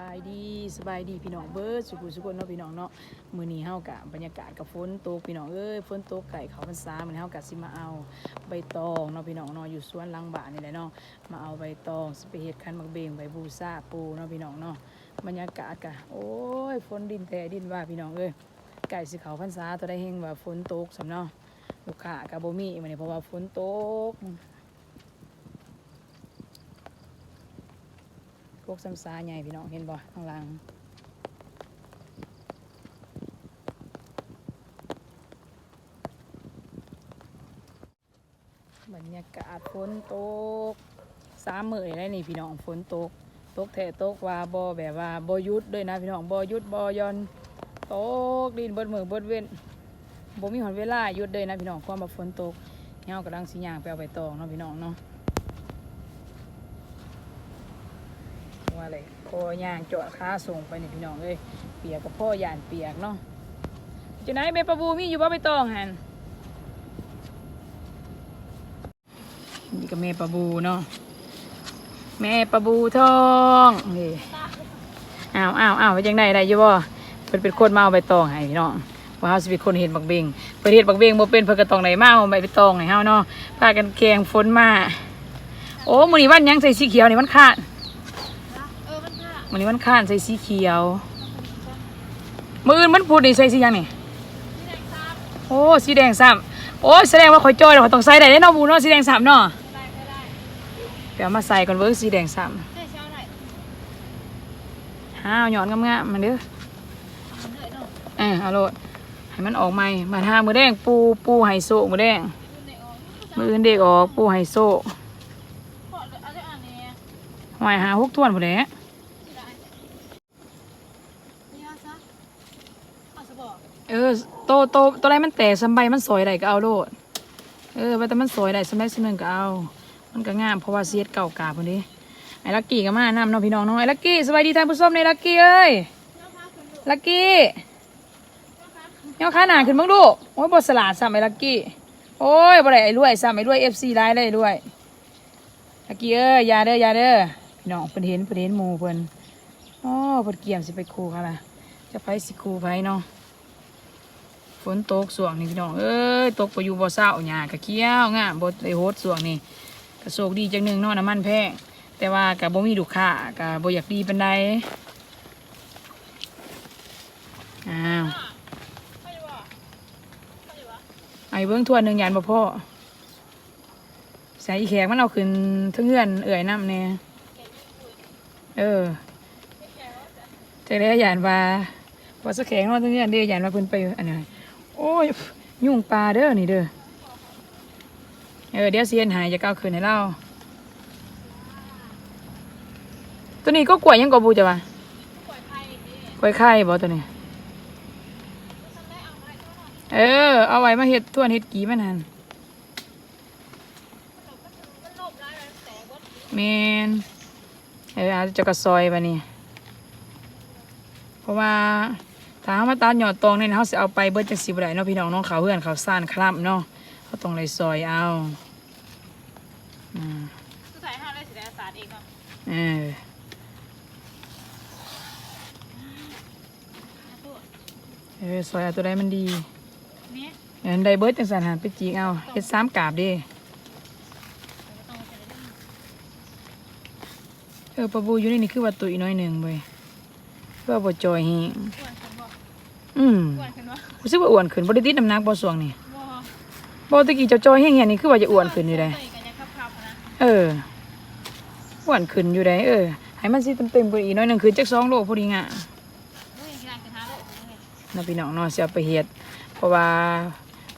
บายดีสบายดีพี่น้องเบิร์ดสุขุสุขคนเนาะพี่น้องเนาะมื้อนี้เฮากะบรรยากาศกับฝนตกพี่น้องเอ้ยฝนตกไก่เขาพรรษามื้อนี้เฮากะสิมาเอาใบตองเนาะพี่น้องเนาะอยู่สวนลังบ้านนี่แหละเนาะมาเอาใบตองสิไปเฮ็ดคันมักเบงใบบูซาปูเนาะพี่น้องเนาะบรรยากาศกะโอ้ยฝนดินแต่ดินว่าพี่น้องเอ้ยไก่สิเขาพรรษาตัวได้เฮงว่าฝนตกสำเนาะลูกค้าก็บ่มีมื้อนี้เพราะว่าฝนตก พว กซ้ำซาใหญ่พี่น้องเห็นบ่ข้างล่างบรรยากาศฝนตกสามมื้อได้นี่พี่น้องฝนตกตกแท้ตกว่าบ่แบบว่าบ่ยุดด้วยนะพี่น้องบ่ยุดบ่ยอนตกดินเบิดมือเบิดเว้นบ่มีหอนเวลาหยุดเลยนะพี่น้องความว่าฝนตกเฮากำลังสิย่างไปเอาใบตองเนาะพี่น้องเนาะ ว่าอะไรคอย่างจอดค้าส่งไปนี่พี่น้องเอ้ยเปียกกับพ่อยานเปียกเนาะจะไหนเมปะบูมีอยู่บ่ไปตองหันนี่ก็เมปะบูเนาะแม่ปะบูทองนี่อ้าวอ้าวอ้าวไปจังไดได้อยู่บ่เป็นเป็นคนมาเอาใบตองให้พี่น้องว่าเฮาสิเป็นคนเห็นบักเบงเพิ่นเฮ็ดบักเบงบ่เป็นเพิ่นก็ต้องได้มาเอาใบตองให้เฮาเนาะพากันแกงฝนมาโอ้มื้อนี้วันหยังใส่สีเขียวนี่มันขาด วันนี้มันข้านใส่สีเขียว มืออื่นมันพูดนี่ใส่สีหยังนี่โอ้สีแดงซ้ำโอ้แสดงว่าข่อยจอยแล้วข่อยต้องใส่ได้แน่เนอนบูเนาะสีแดงซ้ำเนาะเดี๋ยวเอามาใส่ก่อนเวิร์กสีแดงซ้ำห้าวหย่อนงามๆมันเด้อเออเอาโลดให้มันออกใหม่มาทามือแดงปูปูไฮโซมือแดงมืออื่นเด็กออกปูไฮโซหอยหาหกถ้วนหมดแล้ว เออโตโตตัวไรมันแตกสำใบมันสวยได้ก็เอาโลดเออว่าแต่มันสวยได้สำใบสำหนึ่งก็เอา มันก็งามเพราะว่าเสียดเก่ากาพอดีไอ้ลักกี้ก็มานำน้องพี่น้องน้องไอ้ลักกี้สบายดีท่านผู้ชมในลักกี้เอ้ยลักกี้เงาขาหนาขึ้นบ้างดูโอ้ยบทสลัดซ้ำไอ้ลักกี้โอ้ยบ่ได้ไอ้รวยซ้ำไอ้รวยเอฟซีไลน์ได้ด้วยลักกี้เอ้ยยาเด้อยาเด้อพี่น้องเพิ่นเห็นเพิ่นเห็นหมูเพิ่นอ๋อเพิ่นเกี่ยมสิไปคูค่ะล่ะจะไปสิคูไปเนาะ ฝนตกสวงนี่พี่น้องเอ้ยตกไปอยู่บ่เศร้าหญ้ากระเกี้ยวงามบ่ได้โฮดสวงนี่กระโศกดีจังหนึ่งเนาะน้ำมันแพงแต่ว่าก็บ่มีลูกค้าก็บ่อยากดีปานใดอ้าวไอ้เบิ่งทั่วหนึ่งยานบ่พ่อใส่อีแขกมันเอาขึ้นเทั้งเฮือนเอื่อยน้ำแน่เออจังได้ยานว่าว่าสะแขงนาะเทั้งเฮือนเด้อยานว่าเพิ่นไปอันนั้น โอ้ยยุ่งปลาเด้อนี่เด้อเออเดี๋ยวเสียนหายจะก้าวคืนให้เราตัวนี้ก็กล้วยยังกบูจะวะกล้วยไข่บ่ตัวนี้ เออ เอาไว้มาเฮ็ดทวนเฮ็ดกีมันนั่นแมนเอออาจจะกระซอยบะนี่เพราะว่า ถ้าเรามาตัดหยอดตองเนี่ยเขาจะเอาไปเบิดจากสิบไรเนาะพี่น้องน้องเขาเพื่อนเขาวซ่านคล่ำเนาะเขาต้องเลยซอยเอาอืมสุดท้ายห้าได้สิได้สารเองเนาะเออเออซอยเอาตัวใดมันดีนี่เอันใดเบิร์ดจังสันหันไปจีเอาเฮ็ดสามกาบดิเออปลาบูอยู่ในนี่คือว่าตุยน้อยหนึ่งเว้ยเพื่อบ่จอยแฮง อ้วนขึ้นบ่อืมอ้วนขึ้นบ่รู้สึกว่าอ้วนขึ้นบ่ได้ติดน้ำหนักบ่สวงนี่บ่บ่ตะกี้เจ้าจอยแห้งๆนี่คือว่าจะอ้วนขึ้นอยู่ได้ ใส่กันยังคับๆนะเอออ้วนขึ้นอยู่ได้เออให้มันสิเต็มๆกว่าอีกหน้อยหนึงคือจักสองโลพอดีงะ โอ้ยกีฬาขึ้นห้าโลกเลยนะพี่น้องเนาะสิเอาไปเฮ็ดเพราะว่า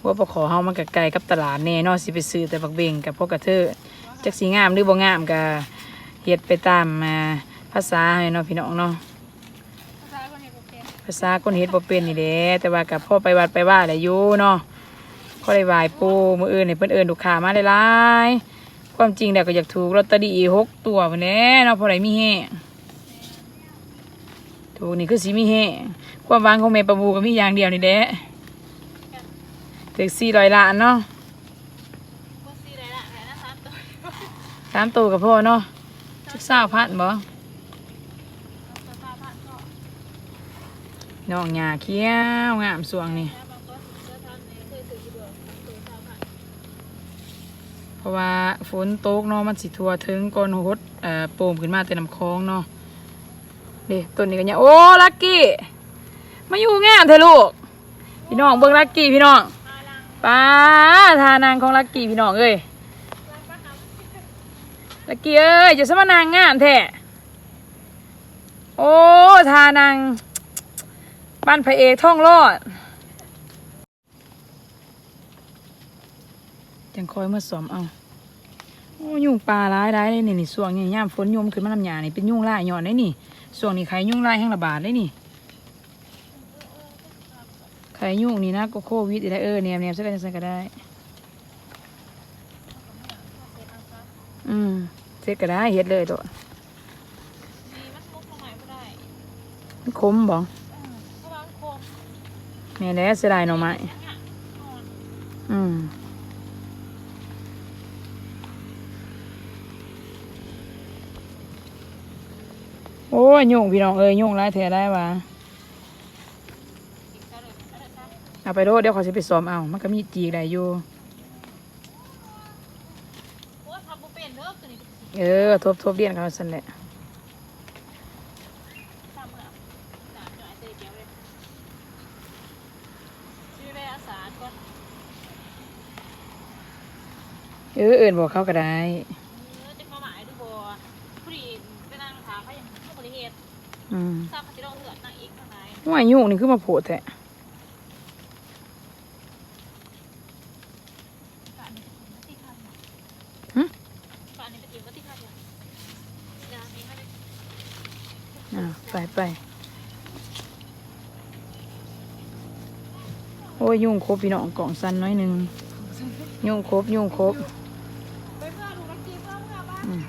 หัว่าปขอเฮามันก็ไกลกับตลาดแน่เนาะสิไปซื้อแต่บักเบงกับพวกกระเทอจักสีงามหรือบ่งามก็เฮ็ดไปตามอ่าภาษาให้เนาะพี่น้องเนาะ ภาษาคนเห็นโอเค ภาษาคนเฮ็ดบ่เป็นนี่แหละแต่ว่ากับพ่อไปวัดไปว่าได้อยู่เนาะพอได้ไหว้ปู่มื้ออื่นให้เพิ่นเอิ้นลูกค้ามาหลายๆความจริงแล้วก็อยากถูกลอตเตอรี่หกตัวพุ่นแหละเนาะพอได้มีแฮงถูกนี่คือสิมีแฮงความหวังของแม่ประบูก็มีอย่างเดียวนี่แหละถึก400ล้านเนาะบ่ซีได้ละไหนนะสามตัวสามตัวกับพ่อเนาะจัก20,000บ่ ตัวภาพ น้องหญ้าเขี้ยวงามสวงนี่เพราะว่าฝนตกเนาะมันสิทั่วถึงก้นหดเอ่อโป่มขึ้นมาแต่น้ำคลองเนาะเด้ต้นนี้ก็เนี่ยโอ้ลักกี้มาอยู่งามเถอลูกพี่น้องเบิ่งลักกี้พี่น้องมาลังป้าทานางของลักกี้พี่น้องเอ้ยลังปะครับลักกี้เอ้ยจะสมานางงามแท้โอ้ทานาง บ้านพระเอกท่องรอดจังคอยเมื่อสอมเอาโอ้ยุงปลาร้ายได้เลยนี่นี่ส่วงนี่ย่ามฝนยมขึ้นมาลำหยานี่เป็นยุงลายหย่อนได้นี่ส่วงนี่ไข่ยุงลายแห้งระบาดได้นี่ไข่ยุงนี่นะก็โควิดอีกแล้วเออเนียมเนียมสักกันสักก็ได้ อืมเสร็จก็ได้เฮ็ดเลยตัวมีมัดมุกมาใหม่ก็ได้มันคมบ่ เออเพราะว่ามันโคม แม่แล้วเสียดายหน่อไม้เนี่ยนอนอืมโอ้ยยุงพี่น้องเอ้ยยุงร้ายแท้ได้วะอีกซะเลยเอาเลยซะเอาไปโดดเดี๋ยวเขาจะไปซ้อมเอา มันก็มีจีกได้อยู่โอ้ยทำบุเป็นเด้อตัวนี้เออ ทบทบเรียนเขาสันแหละ ทำเมื่อหนาหน่อยเตะเดียวเลยชื่อแม่อาสาก่อน เออเอื่นบอกเขาก็ได้เออจะเข้าหมายดูบ่ผู้ดีไปนั่งถามเขาอย่างผู้บริเหตุอืมทราบเขาจะต้องเหือดนางอีกข้างในว่ายุงนี่คือมาโผล่แท้ป่านนี้เป็นติคันหึป่านนี้เป็นติคันอย่างยานี้เขาได้อ่าไปไปโอ้ยยุงครบพี่น้องกล่องสั้นน้อยหนึ่งยุงครบยุงครบ ไปเมื่อดูนักกีเมื่อเมื่อบ้าน อืม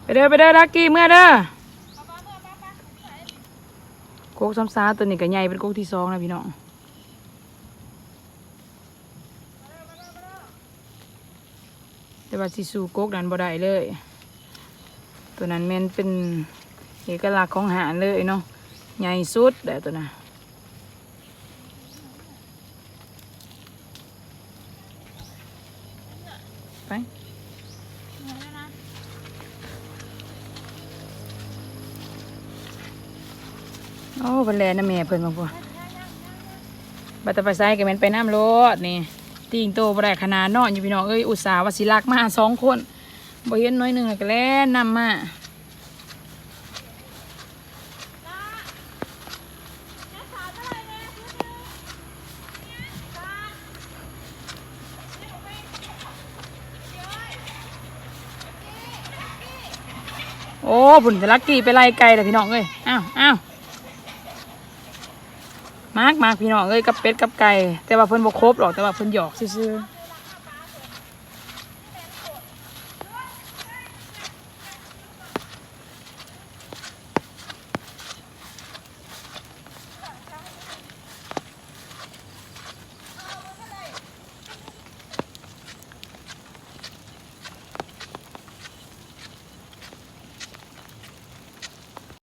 ไป เด้อไปเด้อลักกี้เมื่อเด้อโคกซ้ำซาตัวนี้ก็ใหญ่เป็นโคกที่สองนะพี่น้องแต่ว่าสิสูโคกนั้นบ่ได้เลย ตัวนั้นแม่นเป็นเอกลักษณ์ของหารเลยเนาะใหญ่สุดแต่ตัวน่ะไป โอ้เพิ่นแลนะแม่เพิ่นมาพวบัตะไปไซก็แม่นไปน้ำรถนี่ติงโตบ่ได้ขนาดนอนอยู่พี่น้องเอ้ยอุตส่าห์ว่าสิลักมาสองคนบ่เห็นน้อยหนึ่งก็แล่นนำมาโอ้ผุนจะลักกี้ไปไล่ไก่เลยพี่น้องเอ้ย อ้าวอ้าว มากมากพี่น้องเอ้ยกับเป็ดกับไก่แต่ว่าเพิ่นบ่ครบหรอกแต่ว่าเพิ่นหยอกซื่อๆ